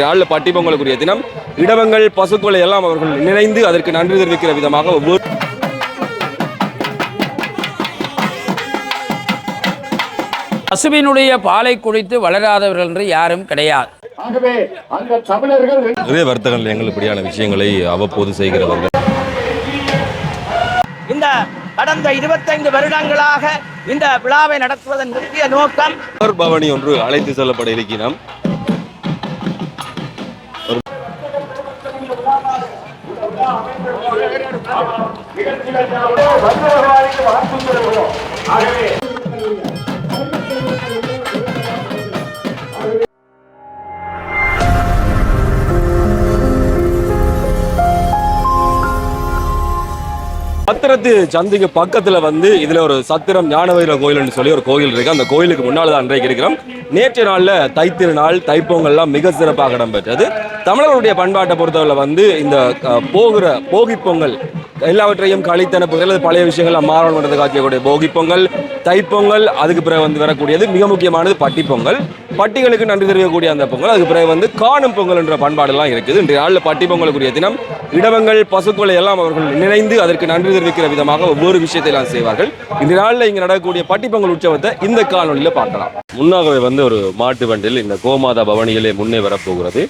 நாளில் பட்டி பொங்கலுக்குரிய தினம் இடவங்கள் பசுக்களை எல்லாம் அவர்கள் நினைந்து அதற்கு நன்றி தெரிவிக்கிற விதமாக ஒவ்வொரு பசுவினுடைய பாலை குடித்து வளராதவர்கள் என்று யாரும் கிடையாது. ஆகவே அந்த தமிழர்கள் நிறைய வர்த்தக நிலையங்கள் இப்படியான விஷயங்களை அவ்வப்போது செய்கிறவர்கள். இந்த கடந்த இருபத்தைந்து வருடங்களாக இந்த விழாவை நடத்துவதன் முக்கிய நோக்கம் பவனி ஒன்று அழைத்து செல்லப்பட இருக்கிறோம். சத்திரத்து சந்தைக்கு பக்கத்துல வந்து இதுல ஒரு சத்திரம் ஞானவீர கோயில்னு சொல்லி ஒரு கோயில் இருக்கு. அந்த கோயிலுக்கு முன்னால தான் அன்றைக்கு இருக்கிறோம். நேற்று நாள்ல தைத்திருநாள் தைப்பொங்கல்லாம் மிக சிறப்பாக இடம்பெற்றது. தமிழர்களுடைய பண்பாட்டை பொறுத்தவரை வந்து இந்த போகிற போகி பொங்கல் எல்லாவற்றையும் கழித்தனுப்புகள் அல்லது பழைய விஷயங்கள் மாறணும் பண்ணுறது காட்சியக்கூடிய போகி பொங்கல் தைப்பொங்கல் அதுக்கு பிறகு வந்து வரக்கூடியது மிக முக்கியமானது பட்டி பொங்கல் பட்டிகளுக்கு நன்றி தெரிவிக்கக்கூடிய அந்த பொங்கல் அதுக்கு பிறகு வந்து காணும் பொங்கல் என்ற பண்பாடெல்லாம் இருக்குது. இன்றைய நாளில் பட்டி பொங்கலுக்குரிய தினம் இடவங்கள் பசுக்களை எல்லாம் அவர்கள் நினைந்து அதற்கு நன்றி தெரிவிக்கிற விதமாக ஒவ்வொரு விஷயத்தை எல்லாம் செய்வார்கள். இந்த நாளில் இங்கே நடக்கக்கூடிய பட்டி பொங்கல் உற்சவத்தை இந்த காணொலியில் பார்க்கலாம். முன்னாகவே வந்து ஒரு மாட்டு வண்டியில் இந்த கோமாதா பவனியிலே முன்னே வரப்போகிறது.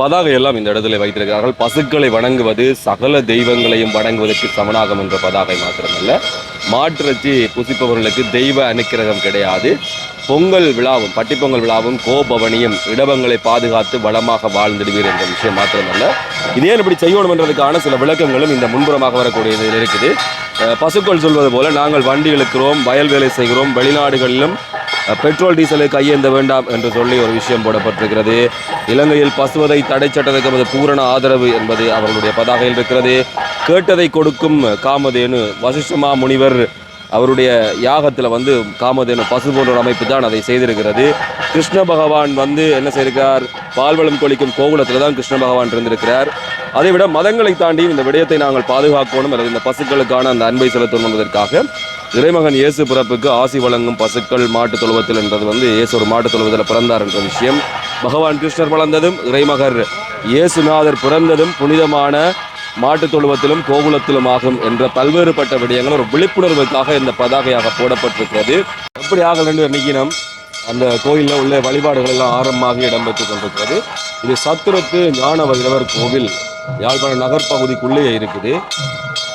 பதாகை எல்லாம் இந்த இடத்துல வைத்திருக்கிறார்கள். பசுக்களை வணங்குவது சகல தெய்வங்களையும் வணங்குவதற்கு சமனாகும் என்ற பதாகை மாத்திரமல்ல. மாட்டிறைச்சி புசிப்பவர்களுக்கு தெய்வ அனுக்கிரகம் கிடையாது. பொங்கல் விழாவும் பட்டிப்பொங்கல் விழாவும் கோபவனியும் இடவங்களை பாதுகாத்து வளமாக வாழ்ந்திடுவீர் என்ற விஷயம் மாத்திரமல்ல. இதே இப்படி செய்யணும் என்றதுக்கான சில விளக்கங்களும் இந்த முன்புறமாக வரக்கூடிய இருக்குது. பசுக்கள் சொல்வது போல நாங்கள் வண்டி இழுக்கிறோம் வயல் வேலை செய்கிறோம் வெளிநாடுகளிலும் பெட்ரோல் டீசலை கையேந்த வேண்டாம் என்று சொல்லி ஒரு விஷயம் போடப்பட்டிருக்கிறது. இலங்கையில் பசுவதை தடை சட்டத்துக்கு நமது பூரண ஆதரவு என்பது அவர்களுடைய பதாகையில் இருக்கிறது. கேட்டதை கொடுக்கும் காமதேனு வசிஷ்டமா முனிவர் அவருடைய யாகத்தில் வந்து காமதேனு பசு போன்ற அமைப்பு தான் அதை செய்திருக்கிறது. கிருஷ்ண பகவான் வந்து என்ன செய்திருக்கிறார்? பால்வளம் கொளிக்கும் கோகுலத்தில் தான் கிருஷ்ண பகவான் இருந்திருக்கிறார். அதை விட மதங்களை தாண்டியும் இந்த விடயத்தை நாங்கள் பாதுகாக்கணும். அல்லது இந்த பசுக்களுக்கான அந்த அன்பை செலுத்தணும் என்பதற்காக இறைமகன் இயேசு பிறப்புக்கு ஆசி வழங்கும் பசுக்கள் மாட்டு தொழுவத்தில் என்றது வந்து இயேசு ஒரு மாட்டு தொழுவத்தில் பிறந்தார் என்ற விஷயம். பகவான் கிருஷ்ணர் வளர்ந்ததும் இறைமகர் இயேசுநாதர் பிறந்ததும் புனிதமான மாட்டுத் தொழுவத்திலும் கோகுலத்திலும் ஆகும் என்ற பல்வேறுபட்ட விடயங்கள் ஒரு விழிப்புணர்வுக்காக இந்த பதாகையாக போடப்பட்டிருக்கிறது. எப்படி ஆகல் என்று நிகினம் அந்த கோயிலில் உள்ள வழிபாடுகள் எல்லாம் ஆரம்பமாக இடம்பெற்றுக் கொண்டிருக்கிறது. இது சத்துரத்து ஞான வைரவர் கோவில். யாழ்ப்பாண நகர்ப்பகுதிக்குள்ளேயே இருக்குது.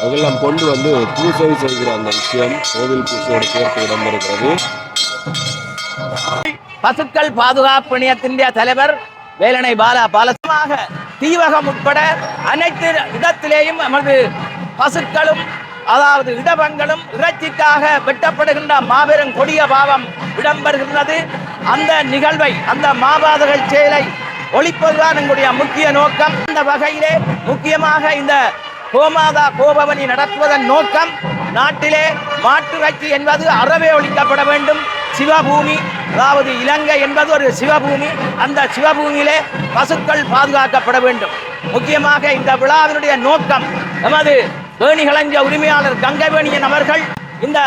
அதெல்லாம் கொண்டு வந்து பூசை செய்கிற அந்த விஷயம் கோவில் பூசையோடு சேர்த்து இடம்பெறுகிறது. பசுக்கள் பாதுகாப்பு இணையத்தின் தலைவர் வேலனை பாலா பாலசமாக தீவகம் உட்பட அனைத்து இடத்திலேயும் நமது பசுக்களும் அதாவது இடவங்களும் இறைச்சிக்காக வெட்டப்படுகின்ற மாபெரும் கொடிய பாவம் இடம்பெறுகின்றது. அந்த நிகழ்வை அந்த மாபாதகள் செயலை ஒழிப்பதுதான் எங்களுடைய முக்கிய நோக்கம். இந்த வகையிலே முக்கியமாக இந்த கோமாதா கோபவனி நடத்துவதன் நோக்கம் நாட்டிலே மாட்டுறைச்சி என்பது அறவே ஒழிக்கப்பட வேண்டும். சிவபூமி அதாவது இலங்கை என்பது ஒரு சிவபூமி. அந்த சிவபூமியிலே பசுக்கள் பாதுகாக்கப்பட வேண்டும். முக்கியமாக இந்த விழாவினுடைய நோக்கம் நமது வேணிகளஞ்ச உரிமையாளர் கங்கைவேணியன் அவர்கள் இந்த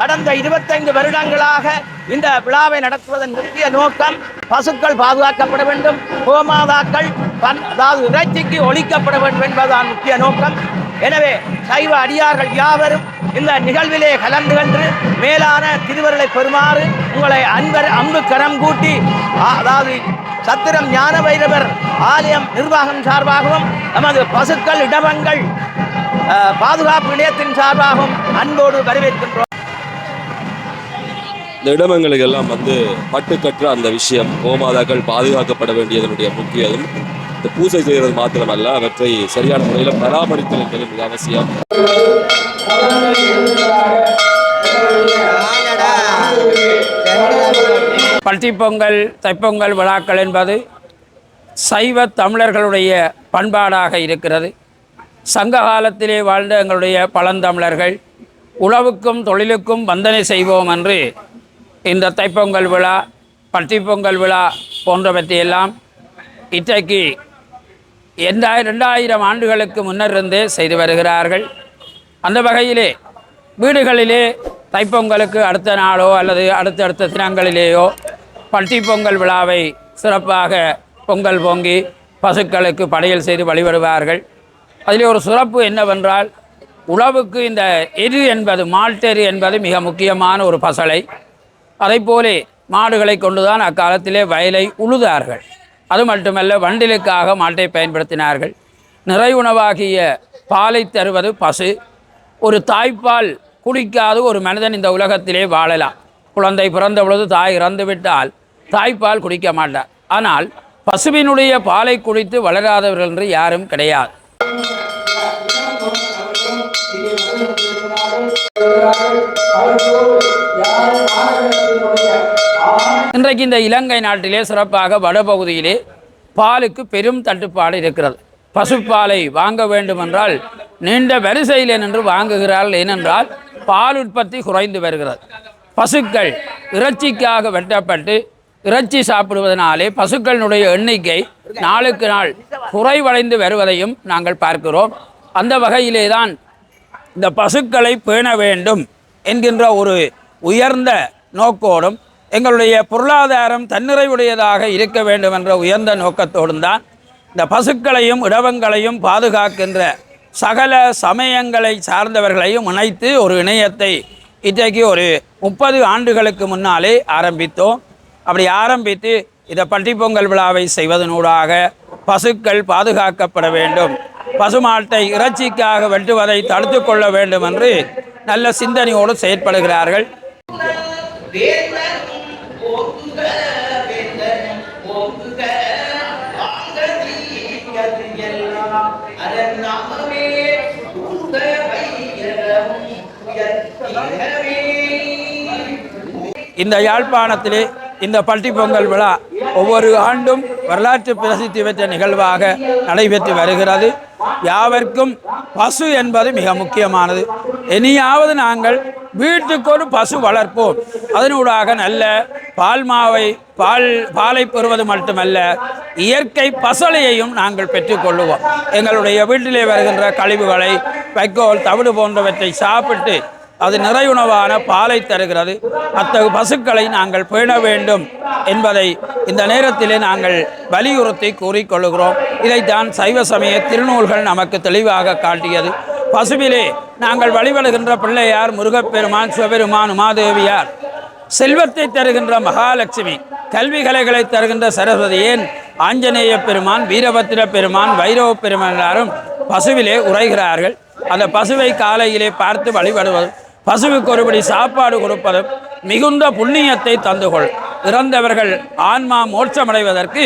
கடந்த இருபத்தைந்து வருடங்களாக இந்த விழாவை நடத்துவதன் முக்கிய நோக்கம் பசுக்கள் பாதுகாக்கப்பட வேண்டும். கோமாதாக்கள் அதாவது இறைச்சிக்கு ஒழிக்கப்பட வேண்டும் என்பதுதான் முக்கிய நோக்கம். எனவே சைவ அடியார்கள் யாவரும் இந்த நிகழ்விலே கலந்து கொண்டு மேலான திருவருளை பெறுமாறு உங்களை அன்பர் அன்பு கரம் கூட்டி ஆ- அதாவது சத்திரம் ஞான வைரவர் ஆலயம் நிர்வாகம் சார்பாகவும் நமது பசுக்கள் இடவங்கள் பாதுகாப்பு நிலையத்தின் சார்பாகவும் அன்போடு வரவேற்கின்றோம். இந்த இடமங்களுக்கு எல்லாம் வந்து பட்டுக்கற்ற அந்த விஷயம் கோமாதாக்கள் பாதுகாக்கப்பட வேண்டியதனுடைய முக்கியம் இந்த பூஜை செய்கிறது மாத்திரமல்ல அவற்றை சரியான முறையில் பராமரித்தல் என்பது மிக அவசியம். பட்டிப்பொங்கல் தைப்பொங்கல் விழாக்கள் என்பது சைவ தமிழர்களுடைய பண்பாடாக இருக்கிறது. சங்க காலத்திலே வாழ்ந்த எங்களுடைய பழந்தமிழர்கள் உழவுக்கும் தொழிலுக்கும் வந்தனை செய்வோம் என்று இந்த தைப்பொங்கல் விழா பட்டிப்பொங்கல் விழா போன்றவற்றையெல்லாம் இன்றைக்கு எண்டாயிரம் ரெண்டாயிரம் ஆண்டுகளுக்கு முன்னிருந்தே செய்து வருகிறார்கள். அந்த வகையிலே வீடுகளிலே தைப்பொங்கலுக்கு அடுத்த நாளோ அல்லது அடுத்தடுத்த தினங்களிலேயோ பட்டி பொங்கல் விழாவை சிறப்பாக பொங்கல் பொங்கி பசுக்களுக்கு படையல் செய்து வழிபடுவார்கள். அதில் ஒரு சிறப்பு என்னவென்றால் உழவுக்கு இந்த எரு என்பது மால்டெரு என்பது மிக முக்கியமான ஒரு பசலை. அதைப்போலே மாடுகளை கொண்டுதான் அக்காலத்திலே வயலை உழுதார்கள். அது மட்டுமல்ல வண்டிலுக்காக மாட்டை பயன்படுத்தினார்கள். நிறை உணவாகிய பாலை தருவது பசு. ஒரு தாய்ப்பால் குடிக்காது ஒரு மனிதன் இந்த உலகத்திலே வாழலாம். குழந்தை பிறந்த பொழுது தாய் இறந்துவிட்டால் தாய்ப்பால் குடிக்க மாட்டார் ஆனால் பசுவினுடைய பாலை குடித்து வளராதவர்கள் என்று யாரும் கிடையாது. இன்றைக்கு இந்த இலங்கை நாட்டிலே சிறப்பாக வடபகுதியிலே பாலுக்கு பெரும் தட்டுப்பாடு இருக்கிறது. பசுப்பாலை வாங்க வேண்டுமென்றால் நீண்ட வரிசையில் நின்று வாங்குகிறார்கள். ஏனென்றால் பால் உற்பத்தி குறைந்து வருகிறது. பசுக்கள் இறைச்சிக்காக வெட்டப்பட்டு இறைச்சி சாப்பிடுவதனாலே பசுக்களினுடைய எண்ணிக்கை நாளுக்கு நாள் குறைவடைந்து வருவதையும் நாங்கள் பார்க்கிறோம். அந்த வகையிலே தான் இந்த பசுக்களை பேண வேண்டும் என்கின்ற ஒரு உயர்ந்த நோக்கோடும் எங்களுடைய பொருளாதாரம் தன்னிறைவுடையதாக இருக்க வேண்டும் என்ற உயர்ந்த நோக்கத்தோடும் தான் இந்த பசுக்களையும் இடவங்களையும் பாதுகாக்கின்ற சகல சமயங்களை சார்ந்தவர்களையும் இணைத்து ஒரு இணையத்தை இன்றைக்கு ஒரு முப்பது ஆண்டுகளுக்கு முன்னாலே ஆரம்பித்தோம். அப்படி ஆரம்பித்து இந்த பட்டிப்பொங்கல் விழாவை செய்வதனூடாக பசுக்கள் பாதுகாக்கப்பட வேண்டும். பசுமாட்டை இறைச்சிக்காக வெட்டுவதை தடுத்து கொள்ள வேண்டும் என்று நல்ல சிந்தனையோடு செயற்படுகிறார்கள். இந்த யாழ்ப்பாணத்திலே இந்த பட்டி பொங்கல் விழா ஒவ்வொரு ஆண்டும் வரலாற்று பிரசித்தி பெற்ற நிகழ்வாக நடைபெற்று வருகிறது. யாவர்க்கும் பசு என்பது மிக முக்கியமானது. இனியாவது நாங்கள் வீட்டுக்கு ஒரு பசு வளர்ப்போம். அதனூடாக நல்ல பால் மாவை பால் பாலை பெறுவது மட்டுமல்ல இயற்கை பசலையையும் நாங்கள் பெற்றுக்கொள்ளுவோம். எங்களுடைய வீட்டிலே வருகின்ற கழிவுகளை வைக்கோல் தவிடு போன்றவற்றை சாப்பிட்டு அது நிறையுணவான பாலை தருகிறது. அத்தகு பசுக்களை நாங்கள் பேண வேண்டும் என்பதை இந்த நேரத்திலே நாங்கள் வலியுறுத்தி கூறிக்கொள்கிறோம் இதைத்தான் சைவ சமய திருநூல்கள் நமக்கு தெளிவாக காட்டியது. பசுவிலே நாங்கள் வழிபடுகின்ற பிள்ளையார் முருகப்பெருமான் சிவபெருமான் உமாதேவியார் செல்வத்தை தருகின்ற மகாலட்சுமி கல்வி கலைகளை தருகின்ற சரஸ்வதி ஏன் ஆஞ்சநேய பெருமான் வீரபத்திர பெருமான் வைரவ பெருமான் எல்லாரும் பசுவிலே உரைகிறார்கள் அந்த பசுவை காலையிலே பார்த்து வழிபடுவது பசுவுக்கு ஒருபடி சாப்பாடு கொடுப்பதும் மிகுந்த புண்ணியத்தை தந்துகொள். இறந்தவர்கள் ஆன்மா மோட்சமடைவதற்கு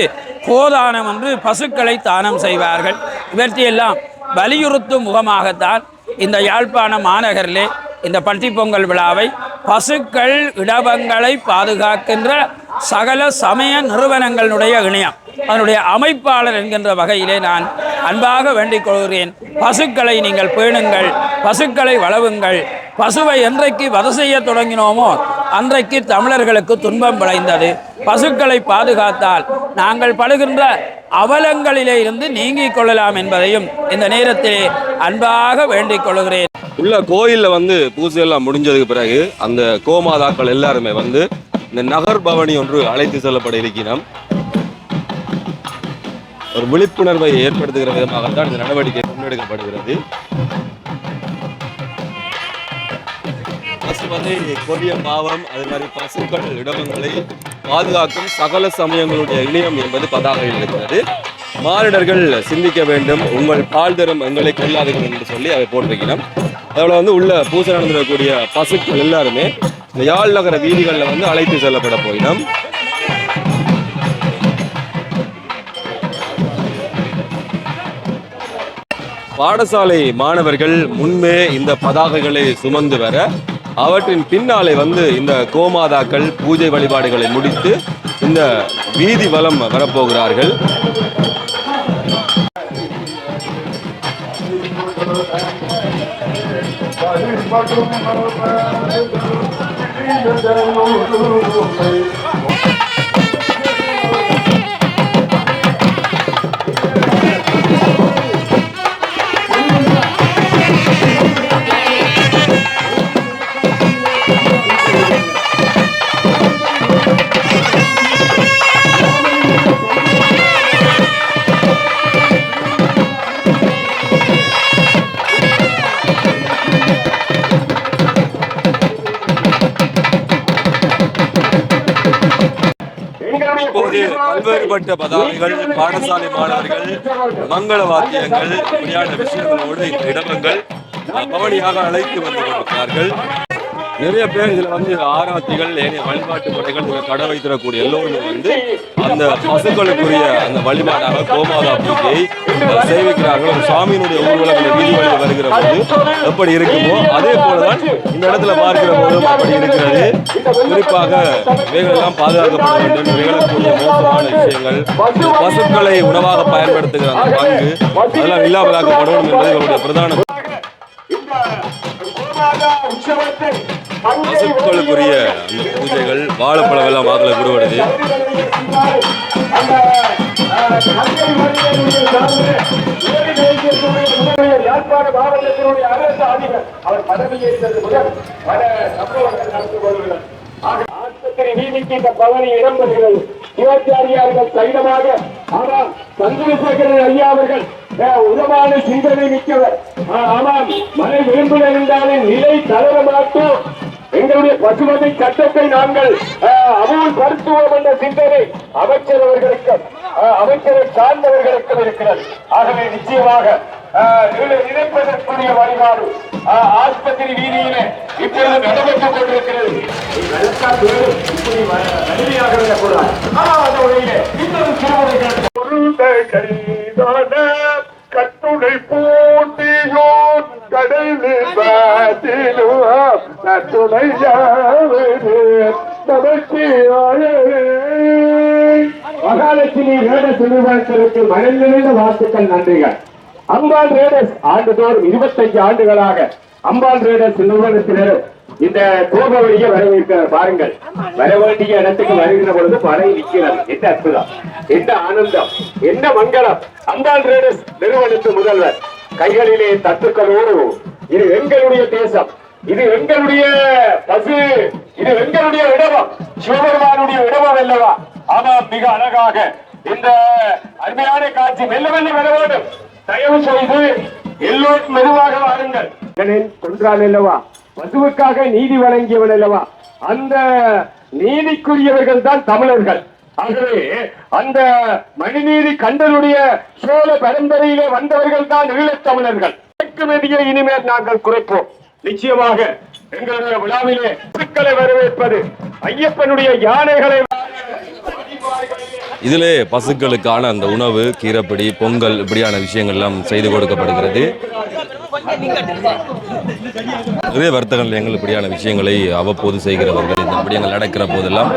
கோதானம் என்று பசுக்களை தானம் செய்வார்கள். இவற்றையெல்லாம் வலியுறுத்தும் முகமாகத்தான் இந்த யாழ்ப்பாண மாநகரிலே இந்த பட்டிப்பொங்கல் விழாவை பசுக்கள் இடவங்களை பாதுகாக்கின்ற சகல சமய நிறுவனங்களுடைய இணையம் அதனுடைய அமைப்பாளர் என்கின்ற வகையிலே நான் அன்பாக வேண்டிக் கொள்கிறேன். பசுக்களை நீங்கள் பேணுங்கள் பசுக்களை வளவுங்கள் பசுவை என்றைக்கு வதை செய்ய தொடங்கினோமோ அன்றைக்கு தமிழர்களுக்கு துன்பம் விளைந்தது. பசுக்களை பாதுகாத்தால் நாங்கள் படுகின்ற அவலங்களிலே இருந்து நீங்கிக் கொள்ளலாம் என்பதையும் இந்த நேரத்திலே அன்பாக வேண்டிக் கொள்கிறேன். உள்ள கோயில்ல வந்து பூசையெல்லாம் முடிஞ்சதுக்கு பிறகு அந்த கோமாதாக்கள் எல்லாருமே வந்து இந்த நகர் பவனி ஒன்று அழைத்து செல்லப்பட இருக்கிறோம் ஒரு விழிப்புணர்வை ஏற்படுத்துகிற விதமாகத்தான் இந்த நடவடிக்கை முன்னெடுக்கப்படுகிறது. வந்து கொடிய பாவம் அது மாதிரி பசுக்கள் இடமங்களை பாதுகாக்கும் சகல சமயங்களுடைய இணையம் என்பது பதாகையில் இருக்கிறது. மானிடர்கள் சிந்திக்க வேண்டும். உங்கள் பால் தரும் எங்களை கொள்ளாதீர்கள் என்று சொல்லி அதை போட்டிருக்கிறோம். அதில் வந்து உள்ள பூசை நடந்துடக்கூடிய பசுக்கள் எல்லாருமே இந்த யாழ் நகர வீதிகளில் வந்து அழைத்து செல்லப்பட போயினோம் பாடசாலை மாணவர்கள் முன்பே இந்த பதாகைகளை சுமந்து வர அவற்றின் பின்னாலே வந்து இந்த கோமாதாக்கள் பூஜை வழிபாடுகளை முடித்து இந்த வீதி வலம் வரப்போகிறார்கள். பல்வேறுபட்ட பதாகைகள் பாடசாலை மாணவர்கள் மங்கள வாத்தியங்கள் விளையாட்டு விஷயங்களோடு இந்த இடங்கள் பவனியாக அழைத்து வந்து கொண்டிருக்கிறார்கள். நிறைய பேர் இதுல வந்து ஆராத்திகள் ஏனைய வழிபாட்டு முறைகள் கடை வைத்திடக்கூடிய எல்லோருமே வந்து அந்த பசுக்களுக்குரிய அந்த வழிபாடாக கோமாதா பூஜையை சேவிக்கிறார்கள். ஒரு சாமியினுடைய ஊர்வலம் இந்த வீதி வழியில் வருகிற போது எப்படி இருக்குமோ அதே போலதான் இந்த இடத்துல பார்க்கிற போதும் அப்படி இருக்கிறது. குறிப்பாக இவைகளெல்லாம் பாதுகாக்கப்பட வேண்டும். இவைகளுக்குரிய மோசமான விஷயங்கள் பசுக்களை உணவாக பயன்படுத்துகிற அந்த பங்கு அதெல்லாம் இல்லாமலாக்கப்படணும் என்பது இவருடைய பிரதான பசுக்களுக்குரிய அந்த பூஜைகள் வாழைப்பழம் எல்லாம் வாக்கில் குருவடுது யாழ்ப்பாண மாவட்டத்தினுடைய அரசு அதிபர் அவர் பதவியேற்றது முதல் பல சம்பவங்கள் நடந்து கொள்கிறார் ஆஸ்பத்திரி வீதிக்கு இந்த பவனி இடம்பெறுகிறது சிவாச்சாரியார்கள் சைடமாக ஆனால் சந்திரசேகரன் ஐயா அவர்கள் உதவான சிந்தனை மிக்கவர். ஆ- ஆமாம். மலை விளிம்பில் என்றாலே நிலை தளர மாட்டோம். எங்களுடைய பசுமதி சட்டத்தை நாங்கள் அஹ், அமுல்படுத்துவோம் என்ற சிந்தனை அமைச்சர் அமைச்சரை சார்ந்தவர்களுக்கும் இருக்கிறது. ஆகவே நிச்சயமாக நினைப்பதற்குரிய இணைப்பதற்குரிய வழிபாடு ஆஸ்பத்திரி வீதியிலே இப்பொழுது நடைபெற்றுக் கொண்டிருக்கிறது. இதெல்லாம் வெறும் விடக்கூடாது. ஆனால் அந்த வழியிலே இன்னொரு சிறுவர்கள் கட்டுடை போட்டியோர் கடலில் பாட்டிலுவார் நட்டுடையாவது மகாலட்சுமி வேட நிறுவனத்திற்கு மனநிறைந்த வாழ்த்துக்கள் நன்றிகள். அம்பாள் ரேடர்ஸ் ஆண்டுதோறும் இருபத்தஞ்சு ஆண்டுகளாக அம்பாள் ரேடர்ஸ் நிறுவனத்தினர் இந்த கோபவழியை வரவேற்கிறார் பாருங்கள். வர வேண்டிய இடத்துக்கு வருகிற பொழுது படை நிற்கிறது. என்ன அற்புதம். என்ன ஆனந்தம். என்ன மங்களம். அம்பாள் ரேடர்ஸ் நிறுவனத்து முதல்வர். கைகளிலே தட்டுக்களோடு. இது எங்களுடைய தேசம். இது எங்களுடைய பசு. இது எங்களுடைய இடமம் சிவபெருமானுடைய இடமம் அல்லவா? ஆமாம் மிக அழகாக. இந்த அருமையான காட்சி மெல்ல மெல்ல வர வேண்டும். தயவு செய்து எல்லோரும் மெதுவாக வாருங்கள். கொன்றான் அல்லவா? பசுவுக்காக நீதி வழங்கியவன் அல்லவா? அந்த நீதிக்குரியவர்கள் தான் தமிழர்கள். ஆகவே அந்த மணிநீதி கண்டனுடைய சோழ பரம்பரையிலே வந்தவர்கள் தான் ஈழத்தமிழர்கள் இறக்குமதியை இனிமேல் நாங்கள் குறைப்போம். நிச்சயமாக எங்களுடைய விழாவிலே பசுக்களை வரவேற்பது ஐயப்பனுடைய யானைகளை இதிலே பசுக்களுக்கான அந்த உணவு கீரைப்படி பொங்கல் இப்படியான விஷயங்கள் எல்லாம் செய்து கொடுக்கப்படுகிறது. நிறைய வர்த்தகங்கள் எங்கள் இப்படியான விஷயங்களை அவ்வப்போது செய்கிறவர்கள் இந்த விடயங்கள் நடக்கிற போதெல்லாம்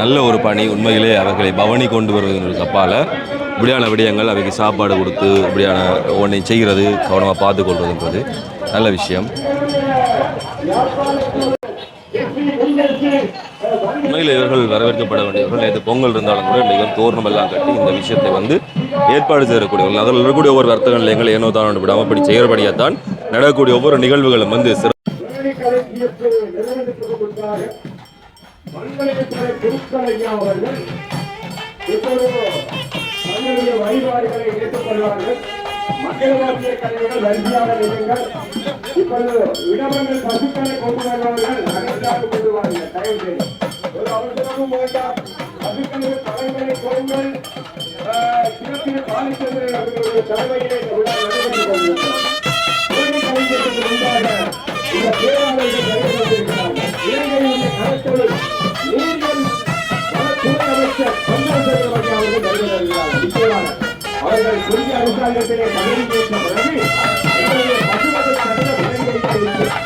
நல்ல ஒரு பணி உண்மையிலே அவர்களை பவனி கொண்டு வருவதற்கு அப்பால் இப்படியான விடயங்கள் அவைக்கு சாப்பாடு கொடுத்து இப்படியான ஒன்றை செய்கிறது கவனமாக பார்த்து கொள்வதுன்றது நல்ல விஷயம். உண்மையில் இவர்கள் வரவேற்கப்பட வேண்டியவர்கள் நேற்று பொங்கல் இருந்தாலும் கூட இன்றைக்கு வந்து தோரணம் எல்லாம் கட்டி இந்த விஷயத்தை வந்து ஏற்பாடு செய்யக்கூடியவர்கள் அதில் இருக்கக்கூடிய ஒவ்வொரு வர்த்தக நிலையங்கள் ஏனோ தான் விடாமல் இப்படி தான் நடக்கக்கூடிய ஒவ்வொரு நிகழ்வுகளும் வந்து சிற அவர்கள் இப்பொழுது தங்களுடைய வழிபாடுகளை ஏற்றுக்கொள்வார்கள் மக்களவாசிய கலைஞர்கள் வரிசையாக நிறுங்கள் இப்பொழுது இடமங்கள் பசுக்களை கொண்டு வருவார்கள் நகர்ந்தாக வாருங்கள். தயவு செய்து. ஒரு அவசரமும் வேண்டாம் அதுக்கு தலைமையை கொடுங்கள் ஆஹ், சிவத்திரு அவர்களுடைய தலைமையிலே முன்பாக இந்த பேராளர்கள் நடைபெற்றிருக்கிறார்கள் இலங்கையில் உள்ள கருத்துறை துணை அமைச்சர் சந்திரசேகர அவர்கள் வருகிறார்கள் நிச்சயமாக அவர்கள் புதிய அரசாங்கத்திலே பதவி பதவியேற்ற பிறகு எங்களுடைய பசுமத சட்ட